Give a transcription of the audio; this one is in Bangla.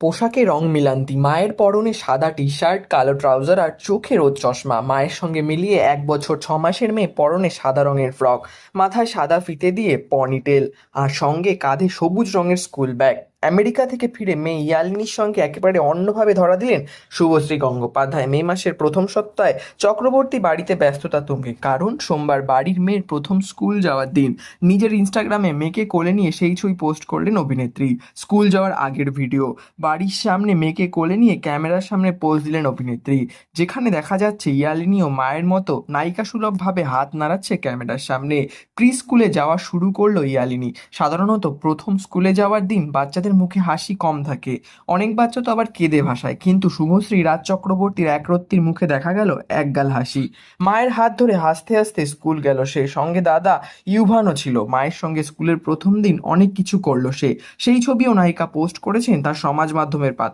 পোশাকে রং মিলান্তি, মায়ের পরনে সাদা টি শার্ট কালো ট্রাউজার আর চোখে রোদ চশমা। মায়ের সঙ্গে মিলিয়ে এক বছর ছ মাসের মেয়ে পরনে সাদা রঙের ফ্রক, মাথায় সাদা ফিতে দিয়ে পনিটেল আর সঙ্গে কাঁধে সবুজ রঙের স্কুল ব্যাগ। আমেরিকা থেকে ফিরে মেয়ে ইয়ালিনীর সঙ্গে একেবারে অন্যভাবে ধরা দিলেন শুভশ্রী গঙ্গোপাধ্যায়। মে মাসের প্রথম সপ্তাহে চক্রবর্তী বাড়িতে ব্যস্ততা তুঙ্গে, কারণ সোমবার বাড়ির মেয়ের প্রথম স্কুল যাওয়ার দিন। নিজের ইনস্টাগ্রামে মেয়েকে কোলে নিয়ে সেই ছবি পোস্ট করলেন অভিনেত্রী। স্কুল যাওয়ার আগের ভিডিও। বাড়ির সামনে মেয়েকে কোলে নিয়ে ক্যামেরার সামনে পোস্ট দিলেন অভিনেত্রী। যেখানে দেখা যাচ্ছে ইয়ালিনী ও মায়ের মতো নায়িকা সুলভভাবে হাত নাড়াচ্ছে ক্যামেরার সামনে। প্রি স্কুলে যাওয়া শুরু করল ইয়ালিনী। সাধারণত প্রথম স্কুলে যাওয়ার দিন বাচ্চাদের মুখে হাসি কম থাকে। অনেক বাচ্চা তো আবার কেঁদে ভাসায়। কিন্তু শুভশ্রী রাজ চক্রবর্তীর একরত্তির মুখে দেখা গেল একগাল হাসি। মায়ের হাত ধরে হাসতে হাসতে স্কুল গেল সে। সঙ্গে দাদা ইউভানও ছিল। মায়ের সঙ্গে স্কুলের প্রথম দিন অনেক কিছু করল সে। সেই ছবিও নায়িকা পোস্ট করেছেন তার সমাজ মাধ্যমের পাতা